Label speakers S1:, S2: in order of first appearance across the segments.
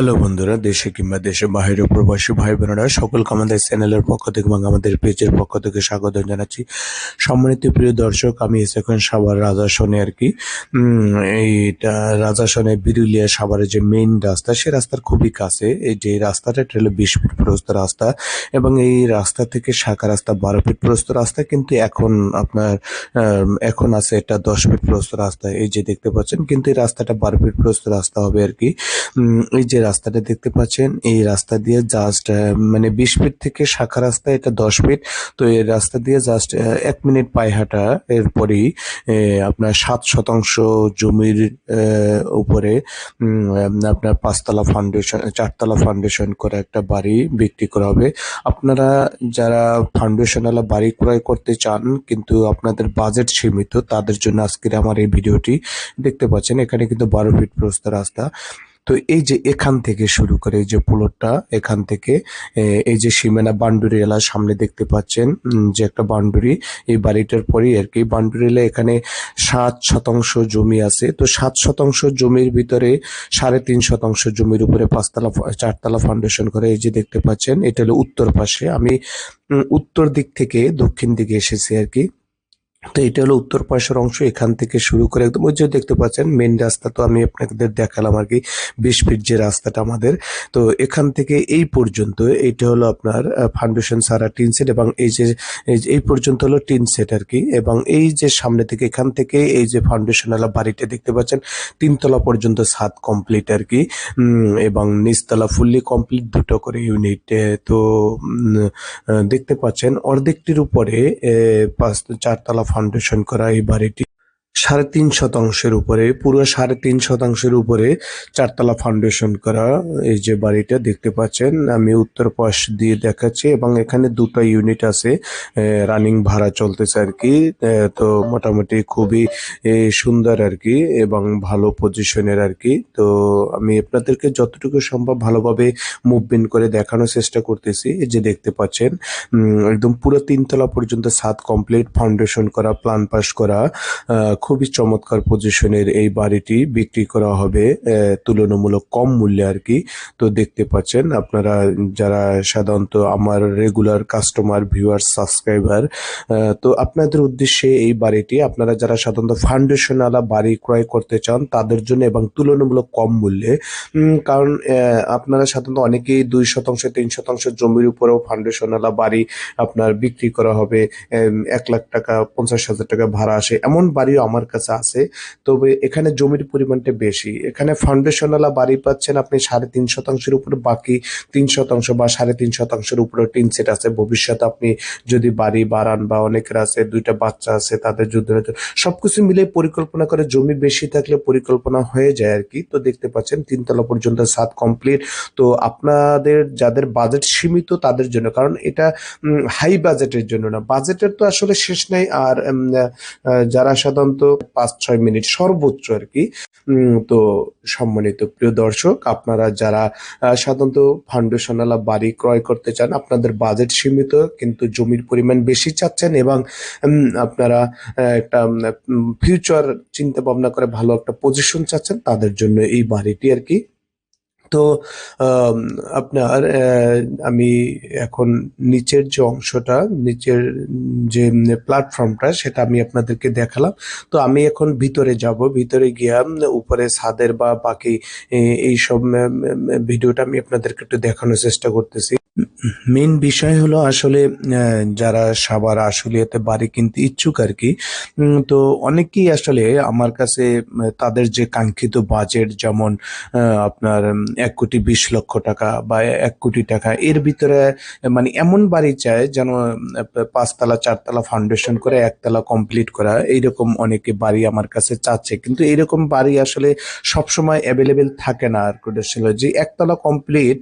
S1: Hello বন্ধুরা, দেশে কিংবা দেশে বাইরে প্রবাসী ভাই বোনেরা সকলকে আমাদের চ্যানেলের পক্ষ থেকে এবং আমাদের পেজের পক্ষ থেকে স্বাগত জানাচ্ছি। সম্মানিত প্রিয় দর্শক, আমি এখন সাভার রাজাসনে আর কি। এইটা রাজাসনে বিরুলিয়া সাভারের যে মেইন রাস্তা, সে রাস্তার খুবই কাছে। এই যে রাস্তাটা, এটা হলো বিশ ফিট প্রস্ত রাস্তা এবং এই রাস্তা থেকে শাখা রাস্তা বারো ফিট প্রস্ত রাস্তা, কিন্তু এখন আপনার এখন আছে এটা দশ ফিট প্রস্ত রাস্তা। এই যে দেখতে পাচ্ছেন, কিন্তু এই রাস্তাটা বারো ফিট প্রস্ত রাস্তা হবে আর কি। এই যে রাস্তাটা দেখতে পাচ্ছেন। এই রাস্তা দিয়ে জাস্ট মানে বিশ ফিট থেকে শাখা রাস্তা, এটা দশ ফিট তো এই রাস্তা দিয়ে জাস্ট এক মিনিট পায়ে হাঁটা। এরপরেই আপনার সাত শতাংশ জমির উপরে আপনার পাঁচতলা ফাউন্ডেশন চারতলা ফাউন্ডেশন করে একটা বাড়ি বিক্রি করা হবে। আপনারা যারা ফাউন্ডেশনওয়ালা বাড়ি ক্রয় করতে চান, কিন্তু আপনাদের বাজেট সীমিত, তাদের জন্য আজকের আমার এই ভিডিওটি দেখতে পাচ্ছেন। এখানে কিন্তু বারো ফিট প্রস্ত রাস্তা। তো এই যে এখান থেকে শুরু করে, এই যে প্লটটা এখান থেকে এই যে সীমানা বান্ডুরি এলার সামনে দেখতে পাচ্ছেন যে একটা বান্ডুরি এই বাড়িটার পরেই আর কি। বান্ডুরি এলা এখানে সাত শতাংশ জমি আছে। তো সাত শতাংশ জমির ভিতরে সাড়ে তিন শতাংশ জমির উপরে পাঁচতলা চারতলা ফাউন্ডেশন করে এই যে দেখতে পাচ্ছেন, এটা হলো উত্তর পাশে। আমি উত্তর দিক থেকে দক্ষিণ দিকে এসেছি আর কি। তো এটা হলো উত্তর পাশের অংশ, এখান থেকে শুরু করে একদম ওই যে দেখতে পাচ্ছেন মেন রাস্তা তো আমি আপনাদের দেখালাম আর কি, বিশ ফিট যে রাস্তাটা আমাদের। তো এখান থেকে এই পর্যন্ত এইটা হলো আপনার ফাউন্ডেশন সারা টিন সেট এবং এই যে, এই পর্যন্ত হলো টিন সেট আর কি। এবং এই যে সামনে থেকে এখান থেকে এই যে ফাউন্ডেশনালা বাড়িটা দেখতে পাচ্ছেন, তিনতলা পর্যন্ত ছাদ কমপ্লিট আর কি। এবং নিচতলা ফুললি কমপ্লিট দুটো করে ইউনিট তো দেখতে পাচ্ছেন, অর্ধেকটির উপরে পাঁচ, চারতলা ফাউন্ডেশন করা এই বাড়িটি সাড়ে তিন শতাংশের উপরে, পুরো সাড়ে তিন শতাংশের উপরে চারতলা ফাউন্ডেশন করা এই যে বাড়িটা দেখতে পাচ্ছেন। আমি উত্তর পাশ দিয়ে দেখাচ্ছি এবং এখানে দুটো ইউনিট আছে রানিং ভাড়া চলতেছে আর কি। তো মোটামুটি খুবই সুন্দর আর কি এবং ভালো পজিশনের আর কি। তো আমি আপনাদেরকে যতটুকু সম্ভব ভালোভাবে মুভমেন্ট করে দেখানোর চেষ্টা করতেছি। এই যে দেখতে পাচ্ছেন একদম পুরো তিনতলা পর্যন্ত ছাদ কমপ্লিট ফাউন্ডেশন করা প্ল্যান পাস করা খুবই চমৎকার পজিশনের এই বাড়িটি বিক্রি করা হবে তুলনামূলক কম মূল্যে আর কি। তো দেখতে পাচ্ছেন আপনারা যারা সাধারণত আমার রেগুলার কাস্টমার ভিউয়ার সাবস্ক্রাইবার তো আপনাদের উদ্দেশ্যে এই বাড়িটি, আপনারা যারা সাধারণত ফাউন্ডেশনওয়ালা বাড়ি ক্রয় করতে চান, তাদের জন্য এবং তুলনামূলক কম মূল্যে কারণ আপনারা সাধারণত অনেকেই দুই শতাংশ, তিন শতাংশ জমির উপরেও ফাউন্ডেশন ফাউন্ডেশনওয়ালা বাড়ি আপনার বিক্রি করা হবে এক লাখ টাকা, পঞ্চাশ হাজার টাকা ভাড়া আসে। এমন বাড়িও আমার কাছে আছে। তবে এখানে জমির পরিমাণটা বেশি। এখানে ফাউন্ডেশনওয়ালা বাড়ি পাচ্ছেন আপনি সাড়ে তিন শতাংশের উপরে, বাকি তিন শতাংশ বা সাড়ে তিন শতাংশের উপরে টিন সেট আছে। ভবিষ্যতে আপনি যদি বাড়ি বাড়ান বা অনেকের আছে, দুইটা বাচ্চা আছে, তাদের যুদ্ধ সবকিছু মিলে পরিকল্পনা করে জমি বেশি থাকলে পরিকল্পনা হয়ে যায় আর কি। তো দেখতে পাচ্ছেন তিনতলা পর্যন্ত ছাদ কমপ্লিট তো আপনাদের যাদের বাজেট সীমিত তাদের জন্য, কারণ এটা হাই বাজেটের জন্য না। বাজেটের তো আসলে শেষ নাই। আর যারা সাধারণত পাঁচ ছয় মিনিট সর্বোচ্চ আর কি। তো সম্মানিত প্রিয় দর্শক, আপনারা যারা সাধারণত ফাউন্ডেশনালা বাড়ি ক্রয় করতে চান, আপনাদের বাজেট সীমিত, কিন্তু জমির পরিমাণ বেশি চাচ্ছেন এবং আপনারা একটা ফিউচার চিন্তা ভাবনা করে ভালো একটা পজিশন চাচ্ছেন, তাদের জন্য এই বাড়িটি আর কি তো আপনার আমি এখন নিচের যে অংশটা, নিচের যে প্ল্যাটফর্মটা, সেটা আমি আপনাদেরকে দেখালাম। তো আমি এখন ভিতরে যাব। ভিতরে গিয়া উপরে ছাদের বা বাকি এইসব ভিডিওটা আমি আপনাদেরকে একটু দেখানোর চেষ্টা করতেছি। মেন বিষয় হলো আসলে যারা সাবার আশুলিয়াতে বাড়ি কিনতে ইচ্ছুক আর কি তো অনেকেই আসলে আমার কাছে তাদের যে কাঙ্ক্ষিত বাজেট যেমন আপনার এক কোটি বিশ লক্ষ টাকা বা এক কোটি টাকা। এর ভিতরে মানে এমন বাড়ি চায় যেন, পাঁচতলা, চারতলা ফাউন্ডেশন করে একতলা কমপ্লিট করা। এইরকম অনেকে বাড়ি আমার কাছে চাচ্ছে। কিন্তু এইরকম বাড়ি আসলে সবসময় অ্যাভেলেবেল থাকে না আর কি আসলে যে একতলা কমপ্লিট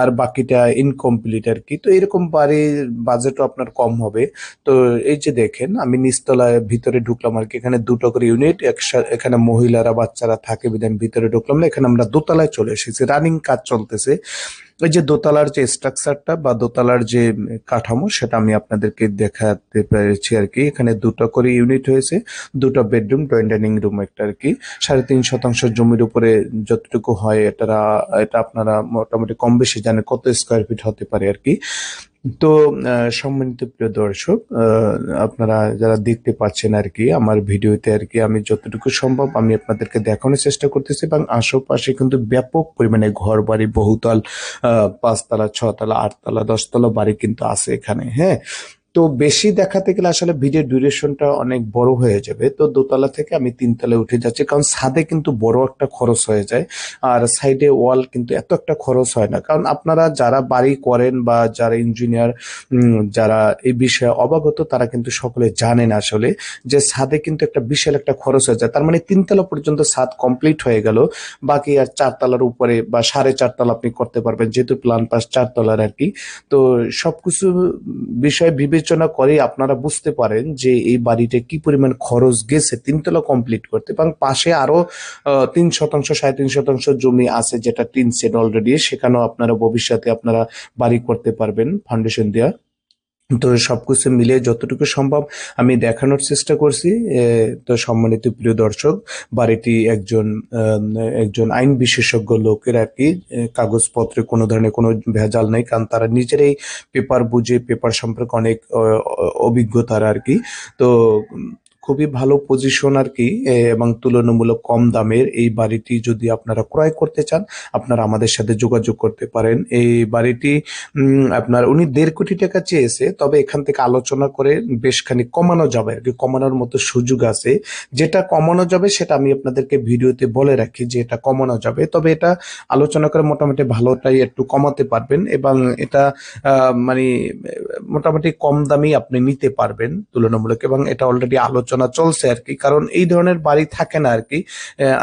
S1: আর বাকিটা ইনকমপ্লিট আর কি। তো এরকম বাড়ির বাজেটও আপনার কম হবে। তো এই যে দেখেন, আমি নিচতলায় ভিতরে ঢুকলাম আর কি। এখানে দুটো করে ইউনিট এখানে মহিলারা, বাচ্চারা থাকে বিধান ভিতরে ঢুকলাম না। এখানে আমরা দোতলায় চলে এসেছি। রানিং কাজ চলতেছে। ওই যে দোতলার যে স্ট্রাকচারটা বা দোতলার যে কাঠামো, সেটা আমি আপনাদেরকে দেখাতে পেরেছি আর কি। এখানে দুটো করে ইউনিট হয়েছে, দুটো বেডরুম ডাইনিং রুম একটা আর কি। সাড়ে তিন শতাংশ জমির উপরে যতটুকু হয় এটা এটা আপনারা মোটামুটি কম বেশি জানে কত স্কোয়ার ফিট হতে পারে আর কি। তো সম্মানিত প্রিয় দর্শক আপনারা যারা দেখতে পাচ্ছেন আর কি আমার ভিডিওতে আর কি আমি যতটুকু সম্ভব আমি আপনাদেরকে দেখানোর চেষ্টা করতেছি এবং আশেপাশে কিন্তু ব্যাপক পরিমাণে ঘর বাড়ি বহুতল পাঁচতলা, ছতলা, আটতলা, দশতলা বাড়ি কিন্তু আছে এখানে হ্যাঁ। তো বেশি দেখাতে গেলে আসলে ভিডিও ডিউরেশনটা অনেক বড় হয়ে যাবে। তো দোতলা থেকে আমি তিনতলায় উঠে যাচ্ছি, কারণ ছাদে কিন্তু বড় একটা খরচ হয়ে যায়, আর সাইডে ওয়াল কিন্তু এত একটা খরচ হয় না। কারণ আপনারা যারা বাড়ি করেন বা যারা ইঞ্জিনিয়ার যারা এই বিষয়ে অবগত, তারা কিন্তু সকলে জানেন আসলে যে ছাদে কিন্তু একটা বিশাল একটা খরচ হয়ে যায়। তার মানে তিনতলা পর্যন্ত ছাদ কমপ্লিট হয়ে গেল, বাকি আর চারতলার উপরে বা সাড়ে চারতলা আপনি করতে পারবেন, যেহেতু প্লান পাস চারতলার আর কি। তো সবকিছু বিষয় বিবেচনা করে আপনারা বুঝতে পারেন যে এই বাড়িতে কি পরিমাণ খরচ গেছে তিনতলা কমপ্লিট করতে। এবং পাশে আরও তিন শতাংশ, সাড়ে তিন শতাংশ জমি আছে যেটা তিন সেট অলরেডি সেখানেও আপনারা ভবিষ্যতে আপনারা বাড়ি করতে পারবেন ফাউন্ডেশন দেওয়া। তো সবকিছু মিলিয়ে যতটুকু সম্ভব আমি দেখানোর চেষ্টা করছি। তো সম্মানিত প্রিয় দর্শক, বাড়িটি একজন একজন আইন বিশেষজ্ঞ লোকের আর কি কাগজপত্রে কোনো ধরনের কোনো ভেজাল নেই, কারণ তারা নিজেরাই পেপার বুঝে, পেপার সম্পর্কে অনেক অভিজ্ঞতার আর কি। তো খুবই ভালো পজিশন আর কি এবং তুলনামূলক কম দামের এই বাড়িটি যদি আপনারা ক্রয় করতে চান, আপনারা আমাদের সাথে যোগাযোগ করতে পারেন। এই বাড়িটি আপনার উনি দেড় কোটি টাকা চেয়েছে, তবে এখান থেকে আলোচনা করে বেশ খানিক কমানো যাবে আর কি কমানোর মতো সুযোগ আছে। যেটা কমানো যাবে সেটা আমি আপনাদেরকে ভিডিওতে বলে রাখি যে এটা কমানো যাবে, তবে এটা আলোচনা করে মোটামুটি ভালোটাই একটু কমাতে পারবেন, এবং এটা মানে মোটামুটি কম দামেই আপনি নিতে পারবেন তুলনামূলক, এবং এটা অলরেডি আলোচনা চলছে আর কি। কারণ এই ধরনের বাড়ি থাকে না আর কি।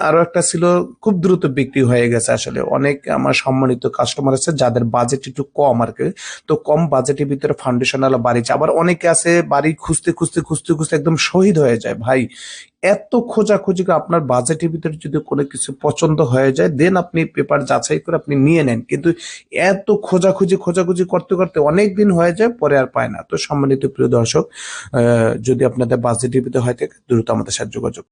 S1: আরও একটা ছিল, খুব দ্রুত বিক্রি হয়ে গেছে আসলে। অনেক আমার সম্মানিত কাস্টমার আছে যাদের বাজেট একটু কম আর কি। তো কম বাজেটের ভিতরে ফাউন্ডেশনাল বাড়ি। আবার অনেকে আছে বাড়ি খুঁজতে খুঁজতে খুঁজতে খুঁজতে একদম শহীদ হয়ে যায়। ভাই এত খোঁজাখুঁজি আপনার বাজেটের ভিতরে যদি কোনো কিছু পছন্দ হয়ে যায় দেন আপনি পেপার যাচাই করে আপনি নিয়ে নেন। কিন্তু এত খোঁজাখুঁজি খোঁজাখুঁজি করতে করতে অনেক দিন হয়ে যায়, পরে আর পায় না। তো সম্মানিত প্রিয় দর্শক যদি আপনাদের বাজেটের ভিতরে হয় থাকে দ্রুত আমাদের সাথে যোগাযোগ